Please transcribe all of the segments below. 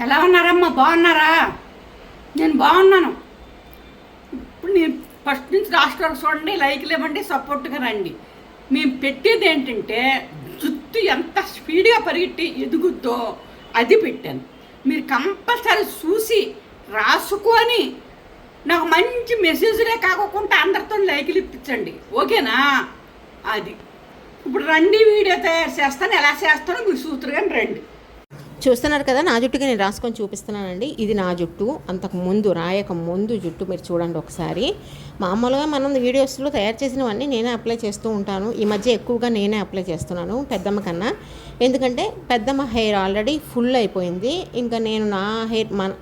ఎలా ఉన్నారమ్మా? బాగున్నారా? నేను బాగున్నాను. ఇప్పుడు నేను ఫస్ట్ నుంచి లాస్ట్ వరకు చూడండి లైక్లు ఇవ్వండి సపోర్ట్గా రండి. మేము పెట్టేది ఏంటంటే జుట్టు ఎంత స్పీడ్గా పరిగెట్టి ఎదుగుద్దో అది పెట్టాను. మీరు కంపల్సరీ చూసి రాసుకొని నాకు మంచి మెసేజ్లే కాకుండా అందరితో లైక్లు ఇప్పించండి. ఓకేనా? అది. ఇప్పుడు రండి వీడియో తయారు చేస్తాను. ఎలా చేస్తానో మీరు సూత్రుగా రండి. చూస్తున్నారు కదా నా జుట్టుకి నేను రాసుకొని చూపిస్తున్నానండి. ఇది నా జుట్టు. అంతకు ముందు రాయక ముందు జుట్టు మీరు చూడండి ఒకసారి. మామూలుగా మనం వీడియోస్లో తయారు చేసినవన్నీ నేనే అప్లై చేస్తూ ఉంటాను. ఈ మధ్య ఎక్కువగా నేనే అప్లై చేస్తున్నాను పెద్దమ్మ కన్నా. ఎందుకంటే పెద్దమ్మ హెయిర్ ఆల్రెడీ ఫుల్ అయిపోయింది. ఇంకా నేను నా హెయిర్ మన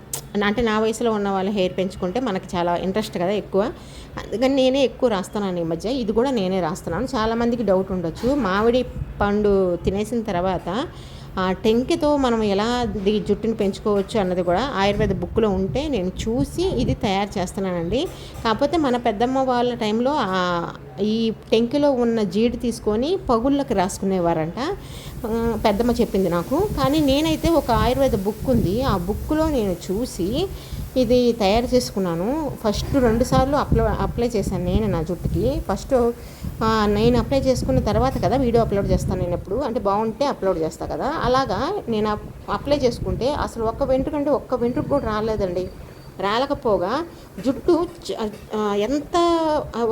అంటే నా వయసులో ఉన్న వాళ్ళ హెయిర్ పెంచుకుంటే మనకి చాలా ఇంట్రెస్ట్ కదా ఎక్కువ. అందుకని నేనే ఎక్కువ రాస్తున్నాను ఈ మధ్య. ఇది కూడా నేనే రాస్తున్నాను. చాలామందికి డౌట్ ఉండొచ్చు. మామిడి పండు తినేసిన తర్వాత టెంకితో మనం ఎలా జుట్టుని పెంచుకోవచ్చు అన్నది కూడా ఆయుర్వేద బుక్లో ఉంటే నేను చూసి ఇది తయారు చేస్తున్నానండి. కాకపోతే మన పెద్దమ్మ వాళ్ళ టైంలో ఈ టెంకిలో ఉన్న జీడి తీసుకొని పగుళ్ళకి రాసుకునేవారంట. పెద్దమ్మ చెప్పింది నాకు. కానీ నేనైతే ఒక ఆయుర్వేద బుక్ ఉంది. ఆ బుక్లో నేను చూసి ఇది తయారు చేసుకున్నాను. ఫస్ట్ రెండు సార్లు అప్లో అప్లై చేశాను నేను నా జుట్టుకి. ఫస్ట్ నేను అప్లై చేసుకున్న తర్వాత కదా వీడియో అప్లోడ్ చేస్తాను నేను ఎప్పుడు. అంటే బాగుంటే అప్లోడ్ చేస్తాను కదా. అలాగా నేను అప్లై చేసుకుంటే అసలు ఒక్క వెంట్రుకంటే ఒక్క వెంట్రుకు కూడా రాలేదండి. రాలకపోగా జుట్టు ఎంత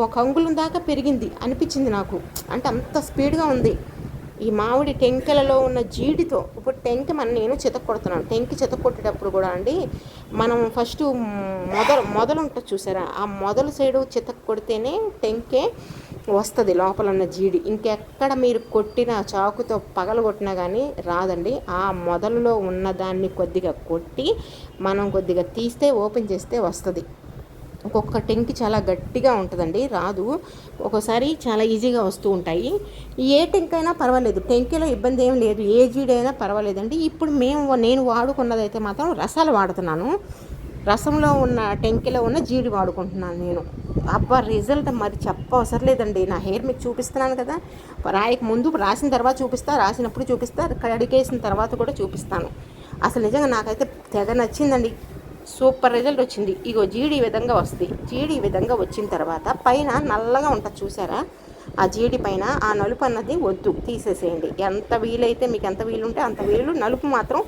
ఒక అంగుళం దాకా పెరిగింది అనిపించింది నాకు. అంటే అంత స్పీడ్గా ఉంది. ఈ మామిడి టెంకెలలో ఉన్న జీడితో ఇప్పుడు టెంక మన నేను చితక కొడుతున్నాను. టెంకి చితక కొట్టేటప్పుడు కూడా అండి మనం ఫస్ట్ మొదలు మొదలు ఉంటుంది చూసారా? ఆ మొదలు సైడు చితక కొడితేనే టెంకే వస్తుంది లోపల ఉన్న జీడి. ఇంకెక్కడ మీరు కొట్టిన చాకుతో పగల కొట్టినా కానీ రాదండి. ఆ మొదలులో ఉన్న దాన్ని కొద్దిగా కొట్టి మనం కొద్దిగా తీస్తే ఓపెన్ చేస్తే వస్తుంది. ఒక్కొక్క టెంకి చాలా గట్టిగా ఉంటుందండి రాదు. ఒక్కోసారి చాలా ఈజీగా వస్తూ ఉంటాయి. ఏ టెంక్ అయినా పర్వాలేదు టెంకిలో ఇబ్బంది ఏం లేదు ఏ అయినా పర్వాలేదండి. ఇప్పుడు మేము నేను వాడుకున్నదైతే మాత్రం రసాలు వాడుతున్నాను. రసంలో ఉన్న టెంకిలో ఉన్న జీడి వాడుకుంటున్నాను నేను. అబ్బా రిజల్ట్ మరి చెప్పవసరం లేదండి నా హెయిర్ మీకు చూపిస్తున్నాను కదా. రాయక ముందు రాసిన తర్వాత చూపిస్తా రాసినప్పుడు చూపిస్తా కడిగేసిన తర్వాత కూడా చూపిస్తాను. అసలు నిజంగా నాకైతే తెగ నచ్చిందండి. సూపర్ రిజల్ట్ వచ్చింది. ఇగో జీడి విధంగా వస్తుంది జీడి విధంగా వచ్చిన తర్వాత పైన నల్లగా ఉంటుంది చూసారా? ఆ జీడి పైన ఆ నలుపు అన్నది వద్దు తీసేసేయండి. ఎంత వీలైతే మీకు ఎంత వీలుంటే అంత వీలు నలుపు మాత్రం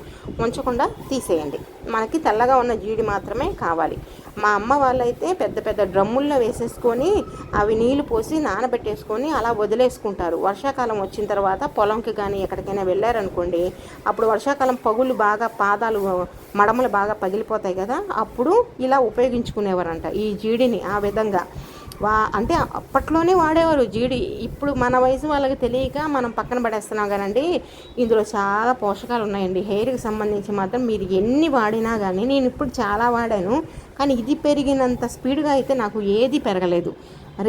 ఉంచకుండా తీసేయండి. మనకి తెల్లగా ఉన్న జీడి మాత్రమే కావాలి. మా అమ్మ వాళ్ళైతే పెద్ద పెద్ద డ్రమ్ముల్లో వేసేసుకొని అవి నీళ్ళు పోసి నానబెట్టేసుకొని అలా వదిలేసుకుంటారు. వర్షాకాలం వచ్చిన తర్వాత పొలంకి కానీ ఎక్కడికైనా వెళ్ళారనుకోండి అప్పుడు వర్షాకాలం పగులు బాగా పాదాలు మడమలు బాగా పగిలిపోతాయి కదా అప్పుడు ఇలా ఉపయోగించుకునేవారంట ఈ జీడిని ఆ విధంగా. వా అంటే అప్పట్లోనే వాడేవారు. జీడి ఇప్పుడు మన వయసు వాళ్ళకి తెలియక మనం పక్కన పడేస్తున్నాం కానండి ఇందులో చాలా పోషకాలు ఉన్నాయండి. హెయిర్కి సంబంధించి మాత్రం మీరు ఎన్ని వాడినా కానీ నేను ఇప్పుడు చాలా వాడాను కానీ ఇది పెరిగినంత స్పీడ్గా అయితే నాకు ఏది పెరగలేదు.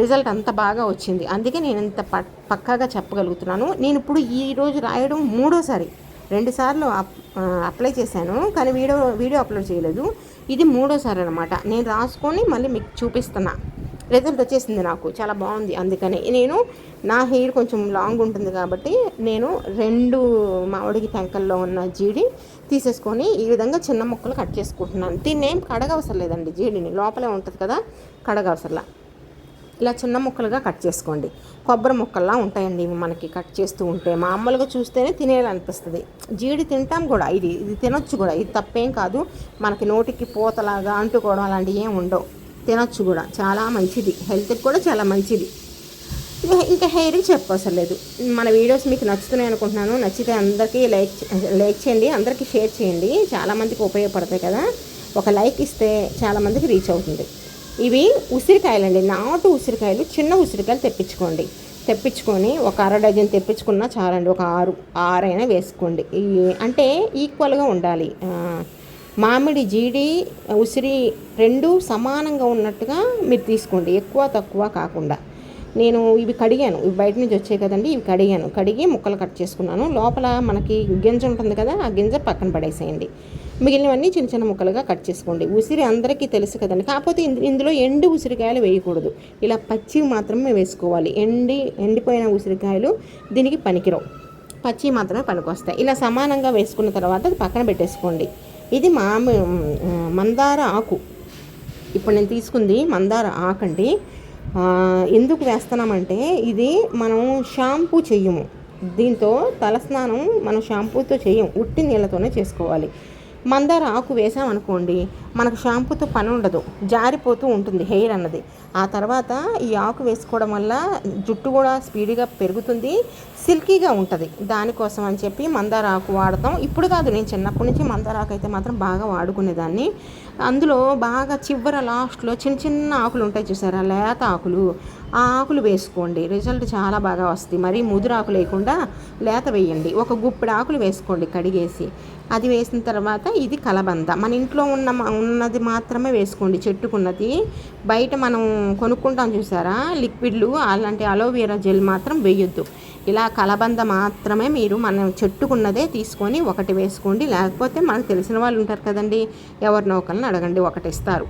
రిజల్ట్ అంత బాగా వచ్చింది. అందుకే నేను ఇంత ప పక్కాగా చెప్పగలుగుతున్నాను. నేను ఇప్పుడు ఈ రోజు రాయడం మూడోసారి. రెండుసార్లు అప్ అప్లై చేశాను కానీ వీడియో వీడియో అప్లోడ్ చేయలేదు. ఇది మూడోసారి అనమాట నేను రాసుకొని మళ్ళీ మీకు చూపిస్తున్నా. రిజల్ట్ వచ్చేసింది నాకు. చాలా బాగుంది. అందుకని నేను నా హెయిర్ కొంచెం లాంగ్ ఉంటుంది కాబట్టి నేను రెండు మామిడికి టెంకల్లో ఉన్న జీడి తీసేసుకొని ఈ విధంగా చిన్న ముక్కలు కట్ చేసుకుంటున్నాను. దీన్ని ఏం కడగవసరం లేదండి జీడిని. లోపలే ఉంటుంది కదా కడగవసరంలా ఇలా చిన్న ముక్కలుగా కట్ చేసుకోండి. కొబ్బరి ముక్కల్లా ఉంటాయండి ఇవి మనకి కట్ చేస్తూ ఉంటే. మామూలుగా చూస్తేనే తినేయాలనిపిస్తుంది. జీడి తింటాం కూడా. ఇది ఇది తినొచ్చు కూడా. ఇది తప్పేం కాదు. మనకి నోటికి పూతలాగా అంటుకోవడం అలాంటివి ఏం ఉండవు. తినొచ్చు కూడా. చాలా మంచిది. హెల్త్కి కూడా చాలా మంచిది. ఇంకా- హెయిర్కి చెప్పవసరలేదు మన వీడియోస్ మీకు నచ్చుతున్నాయి అనుకుంటున్నాను. నచ్చితే అందరికీ లైక్ లైక్ చేయండి. అందరికీ షేర్ చేయండి. చాలామందికి ఉపయోగపడతాయి కదా. ఒక లైక్ ఇస్తే చాలామందికి రీచ్ అవుతుంది. ఇవి ఉసిరికాయలండి. నాటు ఉసిరికాయలు చిన్న ఉసిరికాయలు తెప్పించుకోండి. తెప్పించుకొని ఒక అర డజన్ తెప్పించుకున్నా చాలండి. ఒక ఆరు ఆరైనా వేసుకోండి. ఈ అంటే ఈక్వల్గా ఉండాలి. మామిడి జీడి ఉసిరి రెండు సమానంగా ఉన్నట్టుగా మీరు తీసుకోండి. ఎక్కువ తక్కువ కాకుండా. నేను ఇవి కడిగాను. ఇవి బయట నుంచి వచ్చాయి కదండి ఇవి కడిగాను. కడిగి ముక్కలు కట్ చేసుకున్నాను. లోపల మనకి గింజ ఉంటుంది కదా ఆ గింజ పక్కన పడేసేయండి. మిగిలినవన్నీ చిన్న చిన్న ముక్కలుగా కట్ చేసుకోండి. ఉసిరి అందరికీ తెలుసు కదండి. కాకపోతే ఇందులో ఎండు ఉసిరికాయలు వేయకూడదు. ఇలా పచ్చివి మాత్రమే వేసుకోవాలి. ఎండి ఎండిపోయిన ఉసిరికాయలు దీనికి పనికిరావు. పచ్చి మాత్రమే పనికొస్తాయి. ఇలా సమానంగా వేసుకున్న తర్వాత పక్కన పెట్టేసుకోండి. ఇది మామి మందార ఆకు. ఇప్పుడు నేను తీసుకుంది మందార ఆకండి. ఎందుకు వేస్తున్నామంటే ఇది మనం షాంపూ చెయ్యము. దీంతో తలస్నానం మనం షాంపూతో చేయం ఉట్టి నీళ్ళతోనే చేసుకోవాలి. మందార ఆకు వేసామనుకోండి మనకు షాంపూతో పని ఉండదు జారిపోతూ ఉంటుంది హెయిర్ అన్నది. ఆ తర్వాత ఈ ఆకు వేసుకోవడం వల్ల జుట్టు కూడా స్పీడ్గా పెరుగుతుంది సిల్కీగా ఉంటుంది. దానికోసం అని చెప్పి మందార ఆకు వాడతాం. ఇప్పుడు కాదు నేను చిన్నప్పటి నుంచి మందార ఆకు అయితే మాత్రం బాగా వాడుకునేదాన్ని. అందులో బాగా చివర లాస్ట్లో చిన్న చిన్న ఆకులు ఉంటాయి చూసారా? లేత ఆకులు. ఆ ఆకులు వేసుకోండి. రిజల్ట్ చాలా బాగా వస్తుంది. మరి ముదురు ఆకు లేకుండా లేత వేయండి. ఒక గుప్పిడి ఆకులు వేసుకోండి కడిగేసి. అది వేసిన తర్వాత ఇది కలబంద. మన ఇంట్లో ఉన్న ఉన్నది మాత్రమే వేసుకోండి చెట్టుకున్నది. బయట మనం కొనుక్కుంటాం చూసారా? లిక్విడ్లు అలాంటి అలోవెరా జెల్ మాత్రం వేయొద్దు. ఇలా కలబంద మాత్రమే మీరు మనం చెట్టుకున్నదే తీసుకొని ఒకటి వేసుకోండి. లేకపోతే మనకు తెలిసిన వాళ్ళు ఉంటారు కదండి ఎవరినో ఒకరిని అడగండి ఒకటి ఇస్తారు.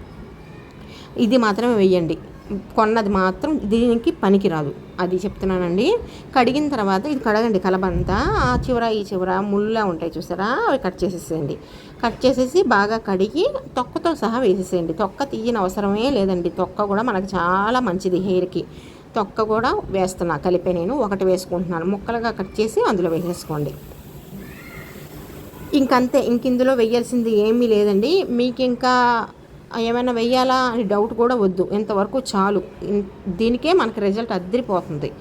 ఇది మాత్రమే వేయండి. కొన్నది మాత్రం దీనికి పనికిరాదు. అది చెప్తున్నానండి. కడిగిన తర్వాత ఇది కడగండి కలబంతా. ఆ చివర ఈ చివర ముళ్ళ ఉంటాయి చూసారా? అవి కట్ చేసేసేయండి. కట్ చేసేసి బాగా కడిగి తొక్కతో సహా వేసేసేయండి. తొక్క తీయని అవసరమే లేదండి. తొక్క కూడా మనకు చాలా మంచిది హెయిర్కి. తొక్క కూడా వేస్తున్నా కలిపే నేను. ఒకటి వేసుకుంటున్నాను. ముక్కలుగా కట్ చేసి అందులో వేసేసుకోండి. ఇంకంతే. ఇంక ఇందులో వేయాల్సింది ఏమీ లేదండి. మీకు ఇంకా ఏమైనా వెయ్యాలా అని డౌట్ కూడా వద్దు. ఇంతవరకు చాలు. దీనికే మనకి రిజల్ట్ అద్దరిపోతుంది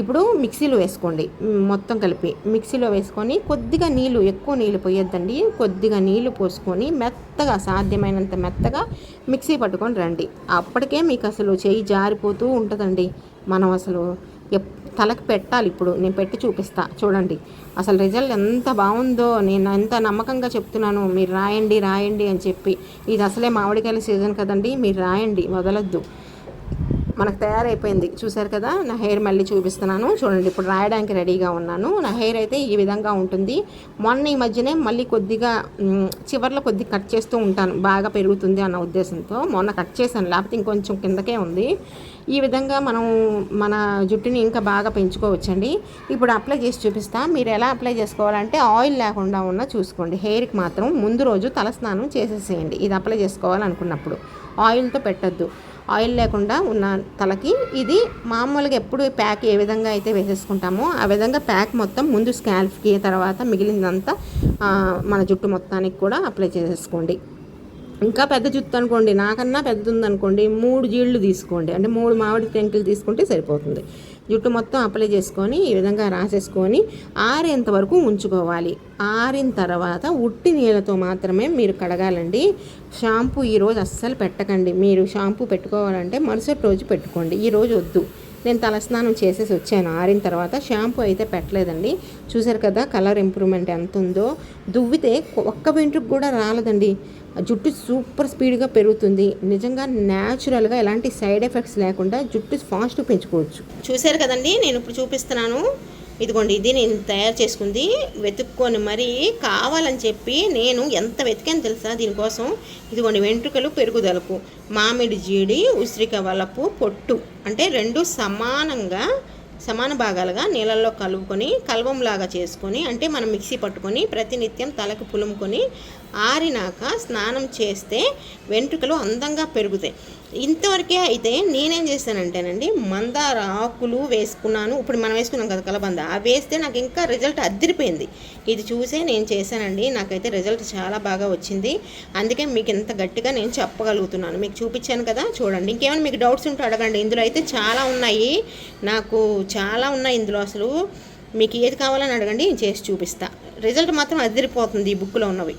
ఇప్పుడు మిక్సీలో వేసుకోండి. మొత్తం కలిపి మిక్సీలో వేసుకొని కొద్దిగా నీళ్ళు ఎక్కువ నీళ్ళు పోయొద్దండి. కొద్దిగా నీళ్ళు పోసుకొని మెత్తగా సాధ్యమైనంత మెత్తగా మిక్సీ పట్టుకొని రండి. అప్పటికే మీకు అసలు చెయ్యి జారిపోతూ ఉంటుందండి. మనం అసలు తలకు పెట్టాలి ఇప్పుడు. నేను పెట్టి చూపిస్తా. చూడండి. అసలు రిజల్ట్ ఎంత బాగుందో నేను ఎంత నమ్మకంగా చెప్తున్నాను. మీరు రాయండి రాయండి అని చెప్పి. ఇది అసలే మామిడికాయల సీజన్ కదండి. మీరు రాయండి వదలొద్దు. మనకు తయారైపోయింది. చూసారు కదా? నా హెయిర్ మళ్ళీ చూపిస్తున్నాను. చూడండి ఇప్పుడు రాయడానికి రెడీగా ఉన్నాను. నా హెయిర్ అయితే ఈ విధంగా ఉంటుంది. మొన్న ఈ మధ్యనే మళ్ళీ కొద్దిగా చివర్లో కొద్దిగా కట్ చేస్తూ ఉంటాను. బాగా పెరుగుతుంది అన్న ఉద్దేశంతో. మొన్న కట్ చేశాను. లేకపోతే ఇంకొంచెం కిందకే ఉంది. ఈ విధంగా మనం మన జుట్టుని ఇంకా బాగా పెంచుకోవచ్చండి. ఇప్పుడు అప్లై చేసి చూపిస్తా. మీరు ఎలా అప్లై చేసుకోవాలంటే ఆయిల్ లేకుండా ఉన్న చూసుకోండి. హెయిర్కి మాత్రం ముందు రోజు తలస్నానం చేసేసేయండి. ఇది అప్లై చేసుకోవాలనుకున్నప్పుడు. ఆయిల్తో పెట్టద్దు. ఆయిల్ లేకుండా ఉన్న తలకి ఇది మామూలుగా ఎప్పుడు ప్యాక్ ఏ విధంగా అయితే వేసేసుకుంటామో ఆ విధంగా ప్యాక్ మొత్తం ముందు స్కాల్ఫ్కి తర్వాత మిగిలిందంతా మన జుట్టు మొత్తానికి కూడా అప్లై చేసేసుకోండి. ఇంకా పెద్ద జుట్టు అనుకోండి నాకన్నా పెద్దది ఉందనుకోండి మూడు జీళ్ళు తీసుకోండి. అంటే మూడు మామిడి టెంకులు తీసుకుంటే సరిపోతుంది. జుట్టు మొత్తం అప్లై చేసుకొని ఈ విధంగా రాసేసుకొని ఆరేంత వరకు ఉంచుకోవాలి. ఆరిన తర్వాత ఉట్టి నీళ్ళతో మాత్రమే మీరు కడగాలండి. షాంపూ ఈరోజు అస్సలు పెట్టకండి. మీరు షాంపూ పెట్టుకోవాలంటే మరుసటి రోజు పెట్టుకోండి. ఈ రోజు వద్దు. నేను తలస్నానం చేసేసి వచ్చాను. ఆరిన తర్వాత షాంపూ అయితే పెట్టలేదండి. చూసారు కదా కలర్ ఇంప్రూవ్మెంట్ ఎంత ఉందో దువ్వితే ఒక్క వెంట్రుకు కూడా రాలేదండి. జుట్టు సూపర్ స్పీడ్గా పెరుగుతుంది. నిజంగా న్యాచురల్గా ఎలాంటి సైడ్ ఎఫెక్ట్స్ లేకుండా జుట్టు ఫాస్ట్ పెంచుకోవచ్చు. చూసారు కదండి నేను ఇప్పుడు చూపిస్తున్నాను. ఇదిగోండి ఇది నేను తయారు చేసుకుంది. వెతుక్కొని మరీ కావాలని చెప్పి నేను ఎంత వెతికాను తెలుసా దీనికోసం? ఇదిగోండి వెంట్రుకలు పెరుగుదలకు మామిడి జీడి ఉసిరిక వలపు పొట్టు అంటే రెండు సమానంగా సమాన భాగాలుగా నీళ్ళల్లో కలుపుకొని కలవంలాగా చేసుకొని అంటే మనం మిక్సీ పట్టుకొని ప్రతినిత్యం తలకు పులుముకొని ఆరినాక స్నానం చేస్తే వెంట్రుకలు అందంగా పెరుగుతాయి. ఇంతవరకే అయితే నేనేం చేశానంటేనండి మందార ఆకులు వేసుకున్నాను. ఇప్పుడు మనం వేసుకున్నాం కదా కలబంద అవి వేస్తే నాకు ఇంకా రిజల్ట్ అద్దరిపోయింది ఇది చూసే నేను చేశానండి నాకైతే రిజల్ట్ చాలా బాగా వచ్చింది. అందుకే మీకు ఇంత గట్టిగా నేను చెప్పగలుగుతున్నాను. మీకు చూపించాను కదా చూడండి. ఇంకేమైనా మీకు డౌట్స్ ఉంటే అడగండి. ఇందులో అయితే చాలా ఉన్నాయి. నాకు చాలా ఉన్నాయి ఇందులో అసలు. మీకు ఏది కావాలని అడగండి నేను చేసి చూపిస్తా. రిజల్ట్ మాత్రం అదిరిపోతుంది ఈ బుక్లో ఉన్నవి.